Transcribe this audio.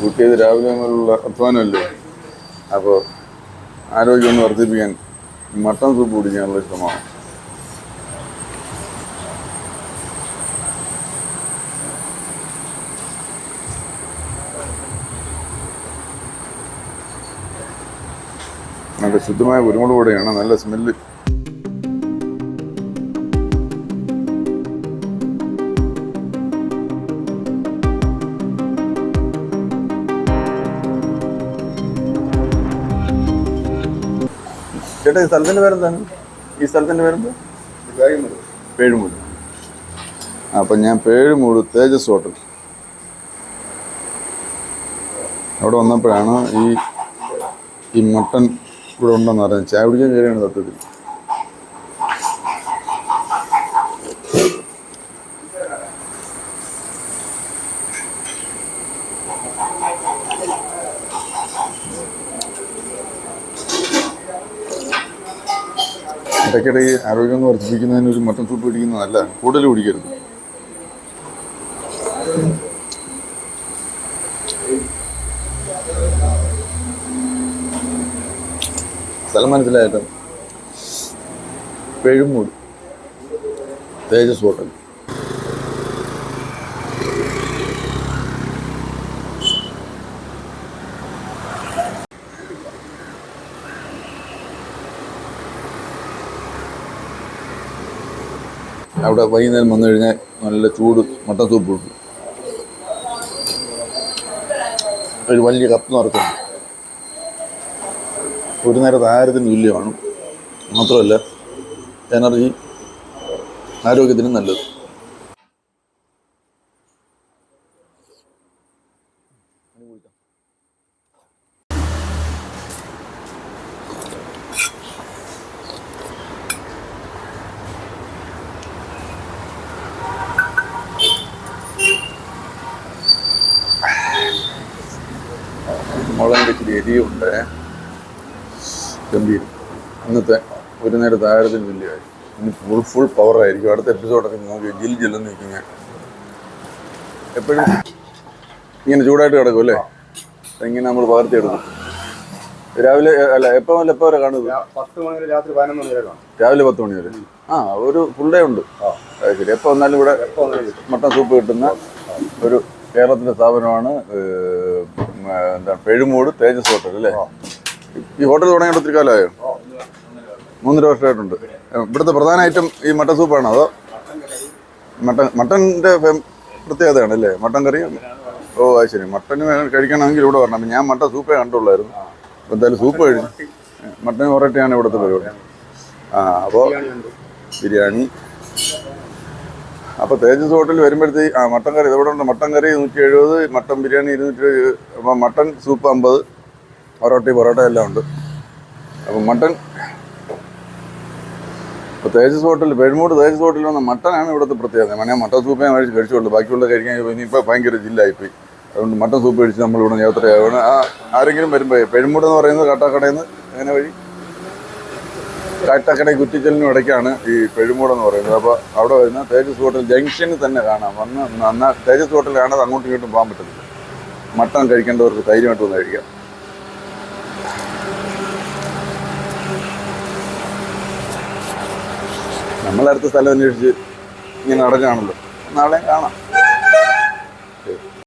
കൂട്ടിയത് രാവിലെ മുതലുള്ള അധ്വാനമല്ലേ? അപ്പോൾ ആരോഗ്യം വർദ്ധിപ്പിക്കാൻ മട്ടൺ സൂപ്പ് കുടിക്കാനുള്ള ശ്രമമാണ്. നല്ല ശുദ്ധമായ കുരുമുളക് പൊടിയാണ്. നല്ല സ്മെല്ല് ചേട്ടാ ഈ സ്ഥലത്തിന്റെ പേരെന്താണ്? ഈ സ്ഥലത്തിന്റെ പേരെന്താ? പേഴുമൂട് അപ്പം ഞാൻ പേഴുമൂട് തേജസ് ഹോട്ടൽ. അവിടെ വന്നപ്പോഴാണ് ഈ ഈ മട്ടൻ ഇവിടെ ഉണ്ടെന്ന് അറിയാം ചായ കുടിക്കാൻ കയറിയാണ് സത്യത്തിൽ. ഇടയ്ക്കിടെ ഈ ആരോഗ്യം വർദ്ധിപ്പിക്കുന്നതിന് ഒരു മട്ടൻ സൂപ്പ് കുടിക്കുന്നത് നല്ലതാണ്. കൂടുതൽ കുടിക്കരുത്. സ്ഥലം മനസ്സിലായിട്ട് പെഴുമൂട് തേജസ് ഹോട്ടൽ. അവിടെ വൈകുന്നേരം വന്നു കഴിഞ്ഞാൽ നല്ല ചൂട് മട്ടൻ സൂപ്പ് കിട്ടും ഒരു വലിയ കപ്പ് നിറക്കുന്നു. ഒരു നേരത്തെ ആയിരത്തിന് തുല്യമാണ്. മാത്രമല്ല എനർജി ആരോഗ്യത്തിനും നല്ലത്. മുളകിന്റെ ഇച്ചിരി എരിയുണ്ട് ഗംഭീരം. ഇന്നത്തെ ഒരു നേരം താരത്തിന് തുല്യമായി. ഇനി ഫുൾ ഫുൾ പവർ ആയിരിക്കും. അടുത്ത എപ്പിസോഡൊക്കെ നോക്കി ജിൽ ജില്ലെന്ന് നിൽക്കും ഞാൻ എപ്പോഴും ഇങ്ങനെ ചൂടായിട്ട് കിടക്കും അല്ലേ? ഇങ്ങനെ നമ്മൾ പകർത്തിയെടുക്കും. രാവിലെ അല്ല എപ്പോ മുതൽ എപ്പോ വരെ കാണുന്നത്? പത്ത് മണി വരെ രാത്രി പതിനൊന്ന് മണി വരെ രാവിലെ പത്ത് മണി വരെ. ആ ഒരു ഫുൾ ഡേ ഉണ്ട്. ശരി. എപ്പോ വന്നാലും ഇവിടെ മട്ടൺ സൂപ്പ് കിട്ടുന്ന ഒരു കേരളത്തിലെ സ്ഥാപനമാണ് എന്താ എന്താണ് പെഴുമൂട് തേജസ് ഹോട്ടൽ അല്ലേ? ഈ ഹോട്ടൽ തുടങ്ങിയിട്ട് ഒത്തിരി കാലമായോ? മൂന്നര വർഷമായിട്ടുണ്ട്. ഇവിടുത്തെ പ്രധാന ഐറ്റം ഈ മട്ടൻ സൂപ്പാണോ അതോ മട്ടൻ മട്ടന്റെ പ്രത്യേകതയാണ് അല്ലേ? മട്ടൻ കറി? ഓ അത് ശരി. മട്ടൻ കഴിക്കണമെങ്കിൽ ഇവിടെ വരണം. അപ്പം ഞാൻ മട്ടൻ സൂപ്പേ കണ്ടുള്ളായിരുന്നു. അപ്പം എന്തായാലും സൂപ്പ് കഴിച്ചു മട്ടൻ വെറൈറ്റിയാണ് ഇവിടുത്തെ പരിപാടി. ആ അപ്പോൾ ബിരിയാണി അപ്പോൾ തേജസ് ഹോട്ടലിൽ വരുമ്പോഴത്തേക്ക് ആ മട്ടൻ കറി ഇവിടെ ഉണ്ട് മട്ടൻ കറി നൂറ്റി എഴുപത് മട്ടൻ ബിരിയാണി ഇരുന്നൂറ്റി അപ്പോൾ മട്ടൻ സൂപ്പ് അമ്പത് പൊറോട്ടി പൊറോട്ട എല്ലാം ഉണ്ട്. അപ്പം മട്ടൻ ഇപ്പോൾ തേജസ് ഹോട്ടലിൽ പെരുമൂട് തേജസ് ഹോട്ടലിൽ വന്ന മട്ടനാണ് ഇവിടുത്തെ പ്രത്യേകത. ഞാൻ മട്ടൻ സൂപ്പ് ഞാൻ കഴിച്ച് കഴിച്ചുള്ളൂ. ബാക്കിയുള്ള കഴിക്കാൻ ഇനിയിപ്പോൾ ഭയങ്കര ജില്ലായിപ്പോയി. അതുകൊണ്ട് മട്ടൻ സൂപ്പ് കഴിച്ച് നമ്മളിവിടെ യാത്രയാവുകയാണ്. ആ ആരെങ്കിലും വരുമ്പോൾ പെരുമൂട് എന്ന് പറയുന്നത് കാട്ടാക്കടയിൽ നിന്ന് അങ്ങനെ വഴി കാട്ടാക്കട കുറ്റിച്ചലിനും ഇടയ്ക്കാണ് ഈ പെഴുമൂട് എന്ന് പറയുന്നത്. അപ്പോൾ അവിടെ വരുന്ന തേജസ് ഹോട്ടൽ ജംഗ്ഷനിൽ തന്നെ കാണാം. വന്ന് നന്ന തേജസ് ഹോട്ടൽ കാണാതെ അങ്ങോട്ടും ഇങ്ങോട്ടും പോകാൻ പറ്റത്തില്ല. മട്ടൻ കഴിക്കേണ്ടവർക്ക് ധൈര്യമായിട്ട് വന്ന് കഴിക്കാം. നമ്മളടുത്ത സ്ഥലം അന്വേഷിച്ച് ഇങ്ങനെ നടക്കുകയാണല്ലോ. നാളെ കാണാം.